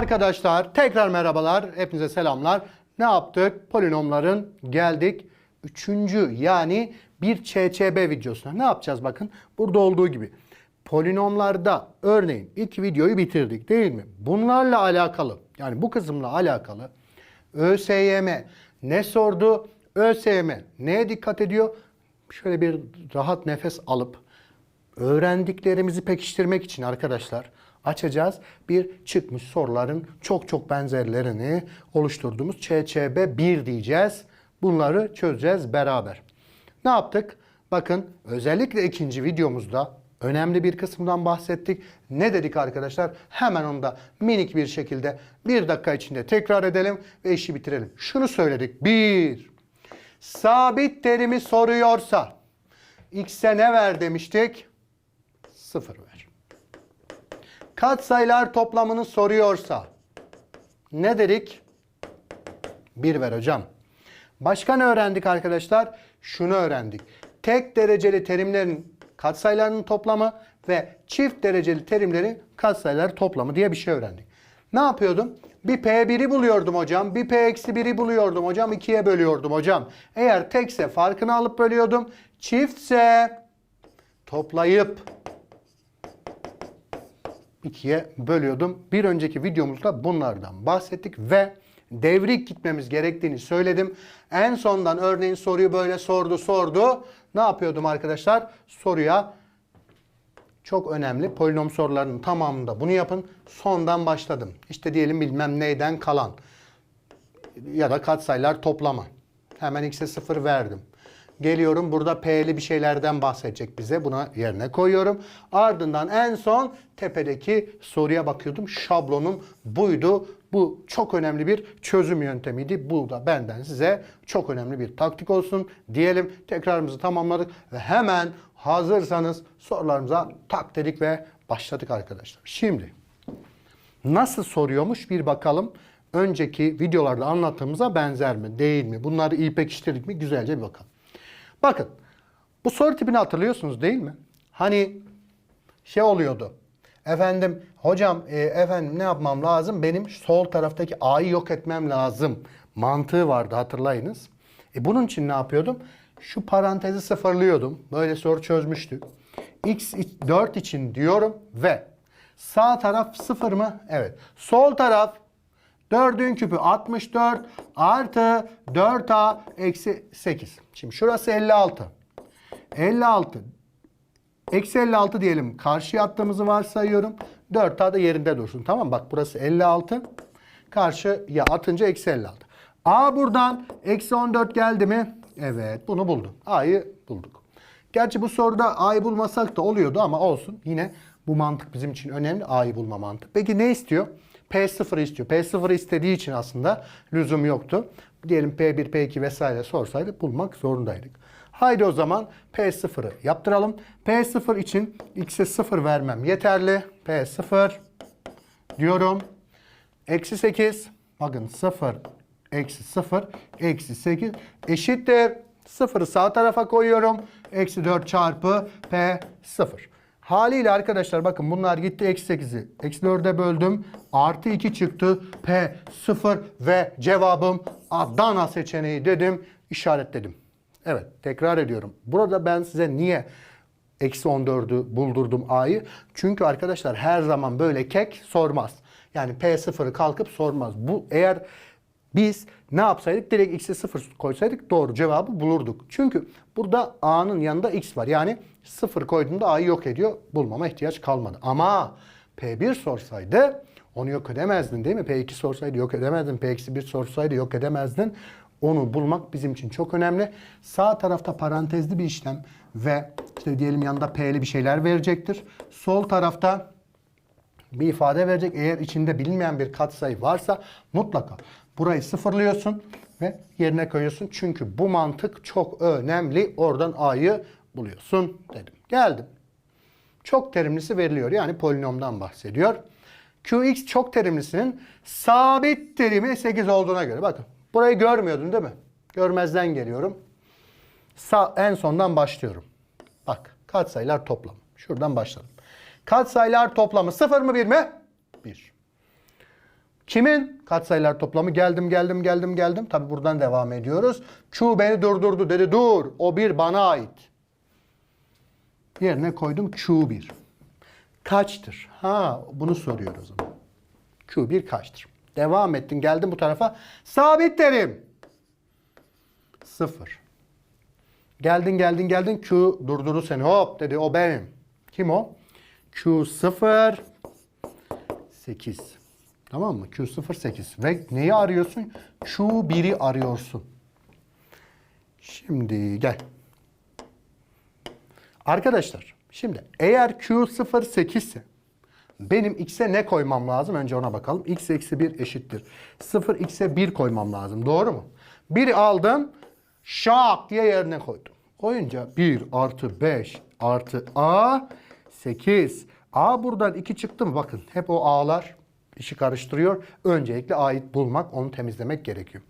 Arkadaşlar tekrar merhabalar. Hepinize selamlar. Ne yaptık? Polinomların geldik. Üçüncü yani bir ÇÇB videosuna. Ne yapacağız bakın. Burada olduğu gibi. Polinomlarda örneğin ilk videoyu bitirdik değil mi? Bunlarla alakalı yani bu kısımla alakalı ÖSYM ne sordu? ÖSYM neye dikkat ediyor? Şöyle bir rahat nefes alıp öğrendiklerimizi pekiştirmek için arkadaşlar açacağız. Bir çıkmış soruların çok çok benzerlerini oluşturduğumuz ÇÇB 1 diyeceğiz. Bunları çözeceğiz beraber. Ne yaptık? Bakın özellikle ikinci videomuzda önemli bir kısımdan bahsettik. Ne dedik arkadaşlar? Hemen onu da minik bir şekilde bir dakika içinde tekrar edelim ve işi bitirelim. Şunu söyledik. Bir, sabit terimi soruyorsa x'e ne ver demiştik? Sıfır ver. Katsayılar toplamını soruyorsa ne dedik? Bir ver hocam. Başka ne öğrendik arkadaşlar? Şunu öğrendik. Tek dereceli terimlerin katsayılarının toplamı ve çift dereceli terimlerin katsayıları toplamı diye bir şey öğrendik. Ne yapıyordum? Bir P1'i buluyordum hocam. Bir P-1'i buluyordum hocam. 2'ye bölüyordum hocam. Eğer tekse farkını alıp bölüyordum. Çiftse toplayıp ikiye bölüyordum. Bir önceki videomuzda bunlardan bahsettik ve devrik gitmemiz gerektiğini söyledim. En sondan örneğin soruyu böyle sordu sordu. Ne yapıyordum arkadaşlar? Soruya çok önemli polinom sorularının tamamında bunu yapın. Sondan başladım. İşte diyelim bilmem neyden kalan ya da katsayılar toplama. Hemen x'e 0 verdim. Geliyorum burada P'li bir şeylerden bahsedecek bize. Buna yerine koyuyorum. Ardından en son tepedeki soruya bakıyordum. Şablonum buydu. Bu çok önemli bir çözüm yöntemiydi. Bu da benden size çok önemli bir taktik olsun diyelim. Tekrarımızı tamamladık ve hemen hazırsanız sorularımıza tak dedik ve başladık arkadaşlar. Şimdi nasıl soruyormuş bir bakalım. Önceki videolarda anlattığımıza benzer mi, değil mi? Bunları iyi pekiştirdik mi? Güzelce bir bakalım. Bakın bu soru tipini hatırlıyorsunuz değil mi? Hani şey oluyordu. Efendim hocam e, efendim ne yapmam lazım? Benim sol taraftaki A'yı yok etmem lazım. Mantığı vardı hatırlayınız. E, bunun için ne yapıyordum? Şu parantezi sıfırlıyordum. Böyle soru çözmüştük. X 4 için diyorum ve sağ taraf sıfır mı? Evet. Sol taraf 4'ün küpü 64 artı 4a eksi 8. Şimdi şurası 56. 56. Eksi 56 diyelim. Karşıya attığımızı varsayıyorum. 4a da yerinde dursun. Tamam bak burası 56. Karşıya atınca eksi 56. A buradan eksi 14 geldi mi? Evet bunu buldum. A'yı bulduk. Gerçi bu soruda A'yı bulmasak da oluyordu ama olsun. Yine bu mantık bizim için önemli. A'yı bulma mantığı. Peki ne istiyor? P0 istiyor. P0 istediği için aslında lüzum yoktu. Diyelim P1, P2 vesaire sorsaydı bulmak zorundaydık. Haydi o zaman P0'ı yaptıralım. P0 için x'e 0 vermem yeterli. P0 diyorum. Eksi 8. Bakın 0 eksi 0 eksi 8 eşittir. 0'ı sağ tarafa koyuyorum. Eksi 4 çarpı P0. Haliyle arkadaşlar bakın bunlar gitti eksi 8'i. Eksi 4'e böldüm. Artı 2 çıktı. P 0 ve cevabım Adana seçeneği dedim. işaretledim. Evet tekrar ediyorum. Burada ben size niye eksi 14'ü buldurdum A'yı? Çünkü arkadaşlar her zaman böyle kek sormaz. Yani P0'ı kalkıp sormaz. Bu eğer biz ne yapsaydık? Direkt x'e 0 koysaydık doğru cevabı bulurduk. Çünkü burada a'nın yanında x var. Yani 0 koyduğunda a'yı yok ediyor. Bulmama ihtiyaç kalmadı. Ama P1 sorsaydı onu yok edemezdin değil mi? P2 sorsaydı yok edemezdin. P-1 sorsaydı yok edemezdin. Onu bulmak bizim için çok önemli. Sağ tarafta parantezli bir işlem ve işte diyelim yanında P'li bir şeyler verecektir. Sol tarafta bir ifade verecek. Eğer içinde bilinmeyen bir katsayı varsa mutlaka burayı sıfırlıyorsun ve yerine koyuyorsun. Çünkü bu mantık çok önemli. Oradan a'yı buluyorsun dedim. Geldim. Çok terimlisi veriliyor. Yani polinomdan bahsediyor. Qx çok terimlisinin sabit terimi 8 olduğuna göre. Bakın burayı görmüyordun değil mi? Görmezden geliyorum. Sa en sondan başlıyorum. Bak katsayılar toplamı. Şuradan başladım. Katsayılar toplamı 0 mı 1 mi? 1. Kimin? Katsayılar toplamı. Geldim, geldim, geldim, geldim. Tabi buradan devam ediyoruz. Q beni durdurdu dedi. Dur. O bir bana ait. Yerine koydum Q1. Kaçtır? Ha bunu soruyor o zaman. Q1 kaçtır? Devam ettin geldin bu tarafa. Sabit derim. Sıfır. Geldin geldin geldin Q durdurdu seni. Hop dedi o benim. Kim o? Q0 8. Tamam mı? Q0 8. Ve neyi arıyorsun? Q1'i arıyorsun. Şimdi gel. Arkadaşlar şimdi eğer Q0 8 ise benim x'e ne koymam lazım? Önce ona bakalım. x eksi 1 eşittir. 0 x'e 1 koymam lazım. Doğru mu? 1'i aldım. Şak diye yerine koydum. Koyunca 1 artı 5 artı a 8. A buradan 2 çıktı mı? Bakın hep o a'lar işi karıştırıyor. Öncelikle a'yı bulmak, onu temizlemek gerekiyor.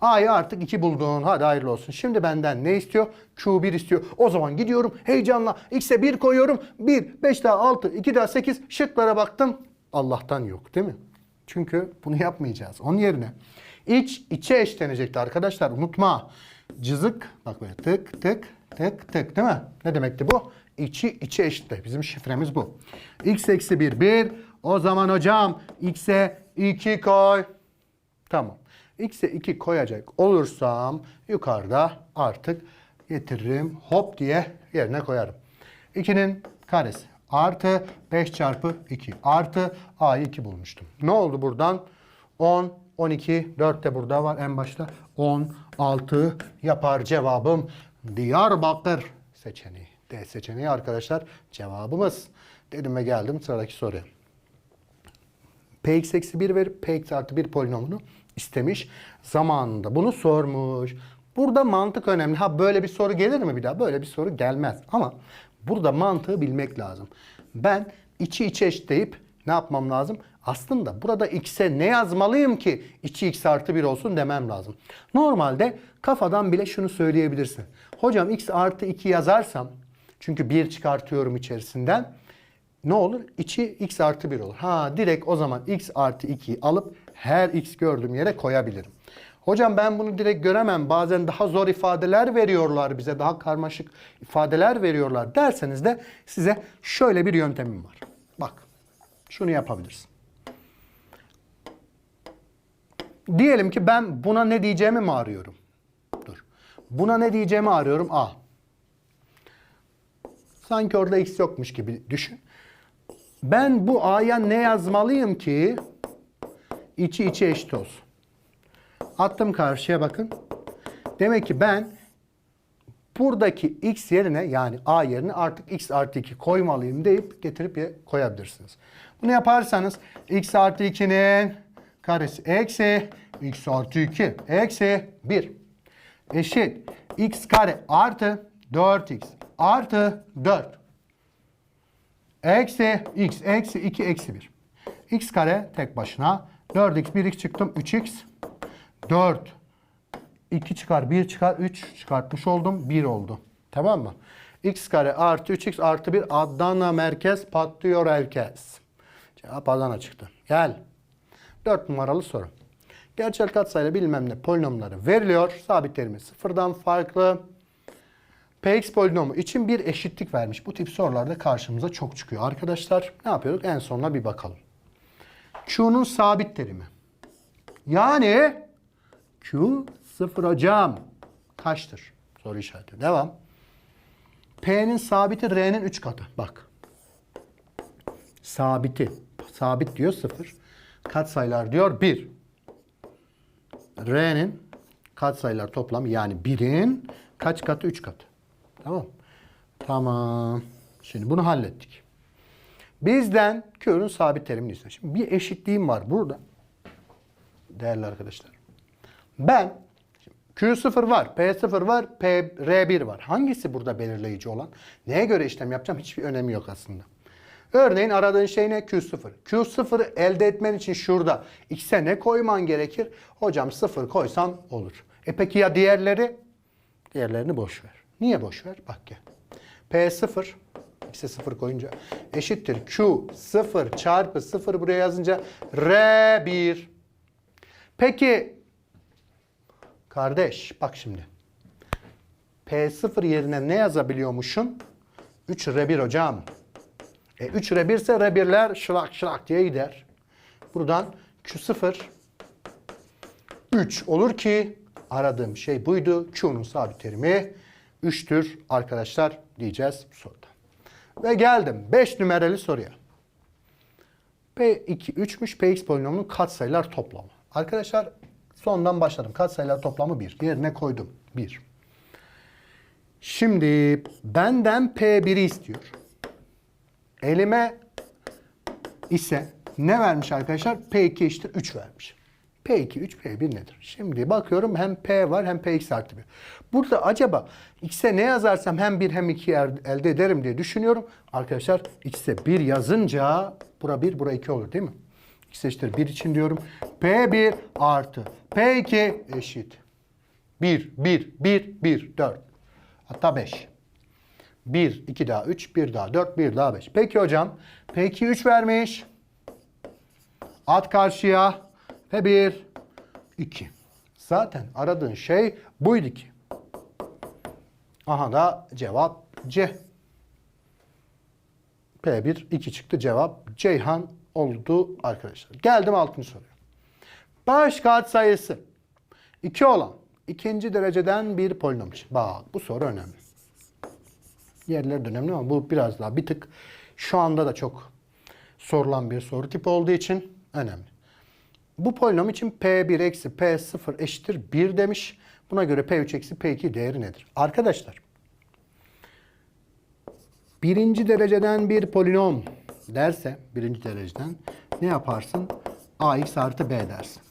A'yı artık 2 buldun. Hadi hayırlı olsun. Şimdi benden ne istiyor? Q1 istiyor. O zaman gidiyorum heyecanla x'e 1 koyuyorum. 1, 5 daha 6, 2 daha 8. Şıklara baktım. Allah'tan yok değil mi? Çünkü bunu yapmayacağız. Onun yerine iç içe eşlenecekti arkadaşlar. Unutma. Cızık bak böyle tık tık tık tık değil mi? Ne demekti bu? İçi içe eşitle. Bizim şifremiz bu. x eksi 1 1. O zaman hocam x'e 2 koy. Tamam. X'e 2 koyacak olursam yukarıda artık getiririm. Hop diye yerine koyarım. 2'nin karesi artı 5 çarpı 2 artı A'yı 2 bulmuştum. Ne oldu buradan? 10, 12, 4 de burada var en başta. 16 yapar cevabım. Diyarbakır seçeneği. D seçeneği arkadaşlar cevabımız. Dedim ve geldim sıradaki soruya. Px eksi 1 verip Px artı 1 polinomunu istemiş. Zamanında bunu sormuş. Burada mantık önemli. Ha böyle bir soru gelir mi bir daha? Böyle bir soru gelmez. Ama burada mantığı bilmek lazım. Ben içi içe eşitleyip ne yapmam lazım? Aslında burada x'e ne yazmalıyım ki içi x artı 1 olsun demem lazım. Normalde kafadan bile şunu söyleyebilirsin. Hocam x artı 2 yazarsam çünkü 1 çıkartıyorum içerisinden ne olur? İçi x artı 1 olur. Ha direkt o zaman x artı 2'yi alıp her x gördüğüm yere koyabilirim. Hocam ben bunu direkt göremem. Bazen daha zor ifadeler veriyorlar bize. Daha karmaşık ifadeler veriyorlar derseniz de size şöyle bir yöntemim var. Bak şunu yapabilirsin. Diyelim ki ben buna ne diyeceğimi mi arıyorum? Dur. Buna ne diyeceğimi arıyorum. A. Sanki orada x yokmuş gibi düşün. Ben bu a'ya ne yazmalıyım ki içi içe eşit olsun. Attım karşıya bakın. Demek ki ben buradaki x yerine yani a yerine artık x artı 2 koymalıyım deyip getirip koyabilirsiniz. Bunu yaparsanız x artı 2'nin karesi eksi x artı 2 eksi 1 eşit x kare artı 4x artı 4 Eksi x eksi 2 eksi 1. x kare tek başına. 4x 1x çıktım 3x. 4 2 çıkar 1 çıkar 3 çıkartmış oldum 1 oldu. Tamam mı? x kare artı 3x artı 1 Adana merkez patlıyor herkes. Cevap Adana çıktı. Gel. 4 numaralı soru. Gerçel katsayıyla bilmem ne polinomları veriliyor. Sabitlerimiz sıfırdan farklı. Px polinomu için bir eşitlik vermiş. Bu tip sorularda karşımıza çok çıkıyor. Arkadaşlar ne yapıyorduk? En sonuna bir bakalım. Q'nun sabit terimi. Yani Q sıfır hocam. Kaçtır? Soru işareti. Devam. P'nin sabiti R'nin 3 katı. Bak. Sabiti. Sabit diyor 0. Katsayılar diyor 1. R'nin katsayılar toplam yani 1'in kaç katı? 3 katı. Tamam. Tamam. Şimdi bunu hallettik. Bizden Q'nun sabit terimini istiyor. Şimdi bir eşitliğim var burada. Değerli arkadaşlar. Ben Q0 var, P0 var, P, R1 var. Hangisi burada belirleyici olan? Neye göre işlem yapacağım? Hiçbir önemi yok aslında. Örneğin aradığın şey ne? Q0. Q0'ı elde etmen için şurada x'e ne koyman gerekir? Hocam 0 koysan olur. E peki ya diğerleri? Diğerlerini boş ver. Niye boş ver? Bak gel. P0 x'e 0 koyunca eşittir Q0 çarpı 0 buraya yazınca R1 Peki kardeş bak şimdi. P0 yerine ne yazabiliyormuşum? 3 R1 hocam. E 3 R1 ise R1'ler şırak şırak diye gider. Buradan Q0 3 olur ki aradığım şey buydu. Q'nun sabit terimi 3'tür arkadaşlar diyeceğiz bu soruda. Ve geldim 5 numaralı soruya. P2 3'müş Px polinomunun katsayılar toplamı. Arkadaşlar sondan başladım. Katsayılar toplamı 1. Yerine koydum. 1. Şimdi benden P1'i istiyor. Elime ise ne vermiş arkadaşlar? P2 eşittir 3 vermiş. P2, 3, P1 nedir? Şimdi bakıyorum hem P var hem Px artı 1. Burada acaba X'e ne yazarsam hem 1 hem 2 elde ederim diye düşünüyorum. Arkadaşlar X'e 1 yazınca bura 1, bura 2 olur değil mi? X eşittir 1 için diyorum. P1 artı P2 eşit. 1, 1, 1, 1, 4. Hatta 5. 1, 2 daha 3, 1 daha 4, 1 daha 5. Peki hocam. P2 3 vermiş. At karşıya. Ve 1, 2. Zaten aradığın şey buydu ki. Aha da cevap C. P1 2 çıktı cevap Ceyhan oldu arkadaşlar. Geldim 6. soruya. Baş katsayısı 2 olan ikinci dereceden bir polinom için. Bak bu soru önemli. Yerleri de önemli ama bu biraz daha bir tık şu anda da çok sorulan bir soru tipi olduğu için önemli. Bu polinom için P1 eksi P0 eşittir 1 demiş. Buna göre P3 eksi P2 değeri nedir? Arkadaşlar birinci dereceden bir polinom derse birinci dereceden ne yaparsın? AX artı B dersin.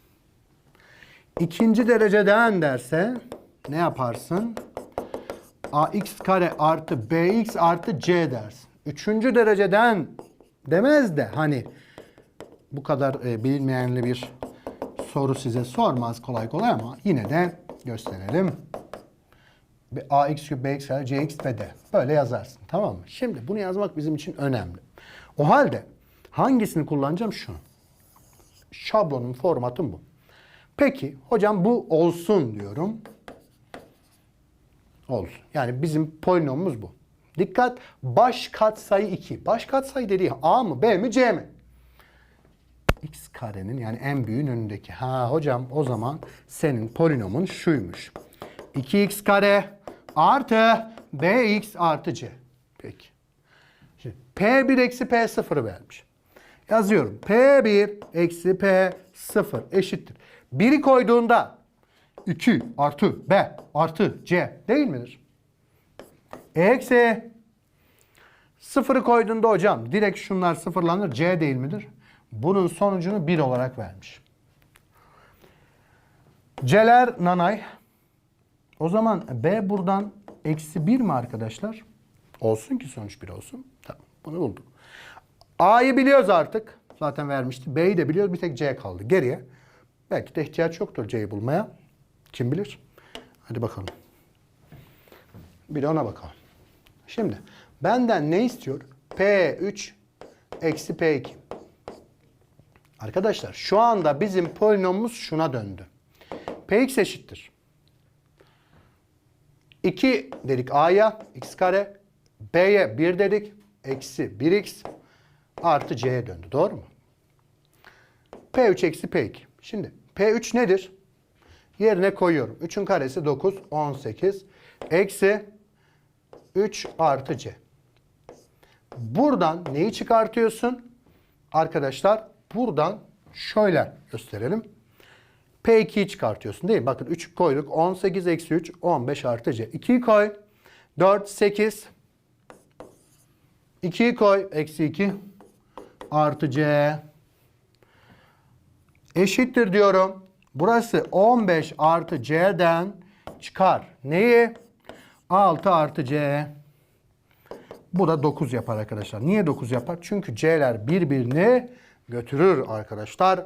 İkinci dereceden derse ne yaparsın? AX kare artı BX artı C dersin. Üçüncü dereceden demez de hani bu kadar e, bilinmeyenli bir soru size sormaz kolay kolay ama yine de gösterelim. Ax küp bx kare cx ve d. Böyle yazarsın tamam mı? Şimdi bunu yazmak bizim için önemli. O halde hangisini kullanacağım? Şunu. Şablonun formatım bu. Peki hocam bu olsun diyorum. Olsun. Yani bizim polinomumuz bu. Dikkat baş katsayı 2. Baş katsayı dediği A mı B mi C mi? X karenin yani en büyüğün önündeki. Ha hocam o zaman senin polinomun şuymuş. 2x kare artı bx artı c. Peki. Şimdi p1 eksi p0 vermiş. Yazıyorum. p1 eksi p0 eşittir. 1'i koyduğunda 2 artı b artı c değil midir? Eksi sıfırı koyduğunda hocam direkt şunlar sıfırlanır c değil midir? Bunun sonucunu 1 olarak vermiş. C'ler nanay. O zaman B buradan eksi 1 mi arkadaşlar? Olsun ki sonuç 1 olsun. Tamam bunu bulduk. A'yı biliyoruz artık. Zaten vermişti. B'yi de biliyoruz. Bir tek C kaldı. Geriye. Belki de ihtiyaç yoktur C'yi bulmaya. Kim bilir? Hadi bakalım. Bir de ona bakalım. Şimdi benden ne istiyor? P3 eksi P2. Arkadaşlar şu anda bizim polinomumuz şuna döndü. Px eşittir. 2 dedik a'ya x kare. B'ye 1 dedik. Eksi 1x artı c'ye döndü. Doğru mu? P3 eksi P2. Şimdi P3 nedir? Yerine koyuyorum. 3'ün karesi 9, 18. Eksi 3 artı c. Buradan neyi çıkartıyorsun? Arkadaşlar buradan şöyle gösterelim. P2'yi çıkartıyorsun değil mi? Bakın 3 koyduk. 18 eksi 3, 15 artı C. 2'yi koy. 4, 8. 2'yi koy. Eksi 2 artı C. Eşittir diyorum. Burası 15 artı C'den çıkar. Neyi? 6 artı C. Bu da 9 yapar arkadaşlar. Niye 9 yapar? Çünkü C'ler birbirini götürür arkadaşlar.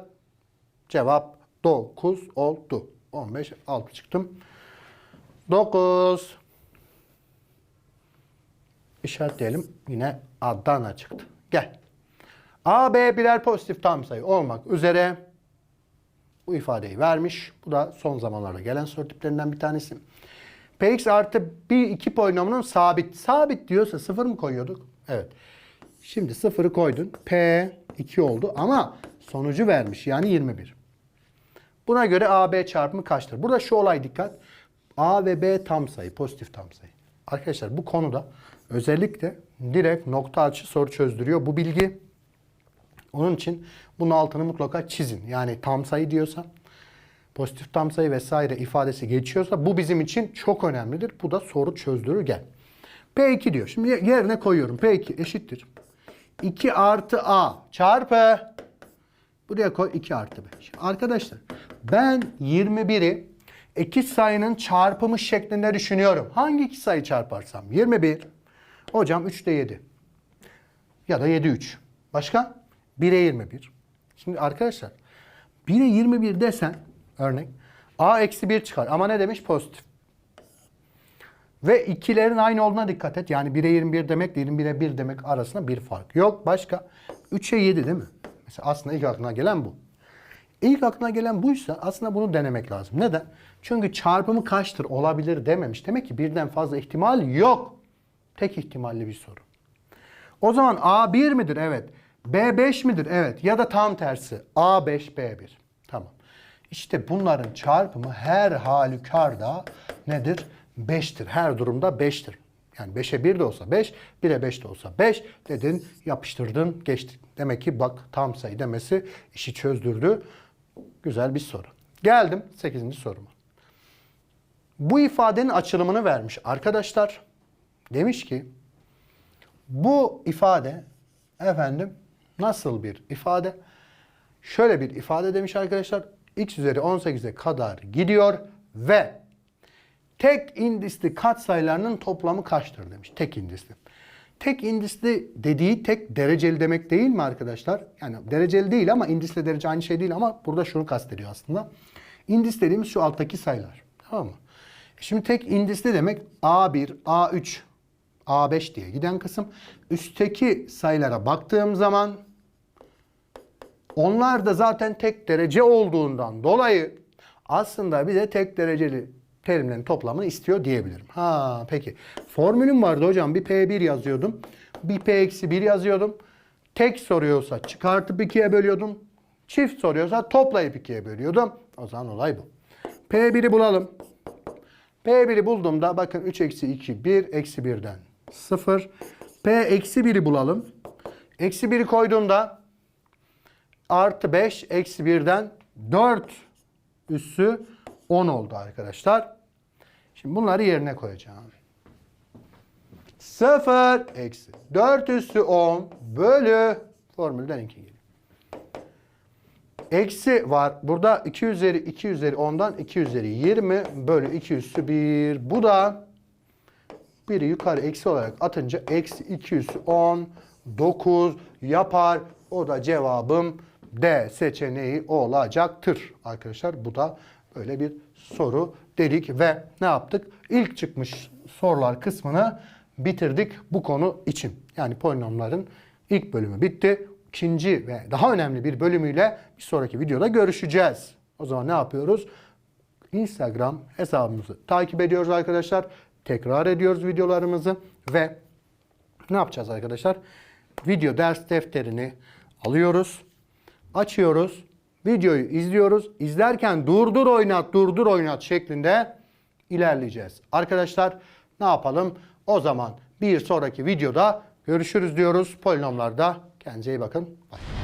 Cevap 9 oldu. 15 6 çıktım. 9 İşaretleyelim. Yine Adana çıktı. Gel. A, B birer pozitif tam sayı olmak üzere bu ifadeyi vermiş. Bu da son zamanlarda gelen soru tiplerinden bir tanesi. Px artı bir iki polinomunun sabit. Sabit diyorsa sıfır mı koyuyorduk? Evet. Şimdi sıfırı koydun. P 2 oldu ama sonucu vermiş. Yani 21. Buna göre AB çarpımı kaçtır? Burada şu olay dikkat. A ve B tam sayı, pozitif tam sayı. Arkadaşlar bu konuda özellikle direkt nokta atışı soru çözdürüyor bu bilgi. Onun için bunun altını mutlaka çizin. Yani tam sayı diyorsa, pozitif tam sayı vesaire ifadesi geçiyorsa bu bizim için çok önemlidir. Bu da soru çözdürür gel. P2 diyor. Şimdi yerine koyuyorum. P2 eşittir. 2 artı A çarpı Buraya koy 2 artı 5. Şimdi arkadaşlar ben 21'i iki sayının çarpımı şeklinde düşünüyorum. Hangi iki sayı çarparsam? 21. Hocam 3'te 7. Ya da 7 3. Başka? 1'e 21. Şimdi arkadaşlar 1'e 21 desen örnek A eksi 1 çıkar. Ama ne demiş? Pozitif. Ve ikilerin aynı olduğuna dikkat et. Yani 1'e 21 demek 21'e 1 demek arasında bir fark yok. Başka? 3'e 7 değil mi? Mesela aslında ilk aklına gelen bu. İlk aklına gelen buysa aslında bunu denemek lazım. Neden? Çünkü çarpımı kaçtır olabilir dememiş. Demek ki birden fazla ihtimal yok. Tek ihtimalli bir soru. O zaman A 1 midir? Evet. B 5 midir? Evet. Ya da tam tersi. A 5 B 1. Tamam. İşte bunların çarpımı her halükarda nedir? 5'tir. Her durumda 5'tir. Yani 5'e 1 de olsa 5, 1'e 5 de olsa 5 dedin, yapıştırdın, geçtin. Demek ki bak tam sayı demesi işi çözdürdü. Güzel bir soru. Geldim 8. soruma. Bu ifadenin açılımını vermiş arkadaşlar. Demiş ki bu ifade efendim nasıl bir ifade? Şöyle bir ifade demiş arkadaşlar. x üzeri 18'e kadar gidiyor ve tek indisli katsayılarının toplamı kaçtır demiş. Tek indisli. Tek indisli dediği tek dereceli demek değil mi arkadaşlar? Yani dereceli değil ama indisle derece aynı şey değil ama burada şunu kastediyor aslında. İndis dediğimiz şu alttaki sayılar. Tamam mı? Şimdi tek indisli demek A1, A3, A5 diye giden kısım. Üstteki sayılara baktığım zaman onlar da zaten tek derece olduğundan dolayı aslında bir de tek dereceli terimlerin toplamını istiyor diyebilirim. Ha peki. Formülüm vardı hocam. Bir P1 yazıyordum. Bir P-1 yazıyordum. Tek soruyorsa çıkartıp ikiye bölüyordum. Çift soruyorsa toplayıp ikiye bölüyordum. O zaman olay bu. P1'i bulalım. P1'i bulduğumda bakın 3 eksi 2 1 eksi 1'den 0. P eksi 1'i bulalım. Eksi 1'i koyduğumda artı 5 eksi 1'den 4 üssü 10 oldu arkadaşlar. Şimdi bunları yerine koyacağım. 0 eksi 4 üssü 10 bölü formülden 2 geliyor. Eksi var. Burada 2 üzeri 2 üzeri 10'dan 2 üzeri 20 bölü 2 üssü 1. Bu da biri yukarı eksi olarak atınca eksi 2 üssü 10 9 yapar. O da cevabım D seçeneği olacaktır. Arkadaşlar bu da böyle bir soru dedik ve ne yaptık? İlk çıkmış sorular kısmını bitirdik bu konu için. Yani polinomların ilk bölümü bitti. İkinci ve daha önemli bir bölümüyle bir sonraki videoda görüşeceğiz. O zaman ne yapıyoruz? Instagram hesabımızı takip ediyoruz arkadaşlar. Tekrar ediyoruz videolarımızı ve ne yapacağız arkadaşlar? Video ders defterini alıyoruz, açıyoruz, videoyu izliyoruz. İzlerken durdur oynat, durdur oynat şeklinde ilerleyeceğiz. Arkadaşlar ne yapalım? O zaman bir sonraki videoda görüşürüz diyoruz. Polinomlarda kendinize iyi bakın. Bye.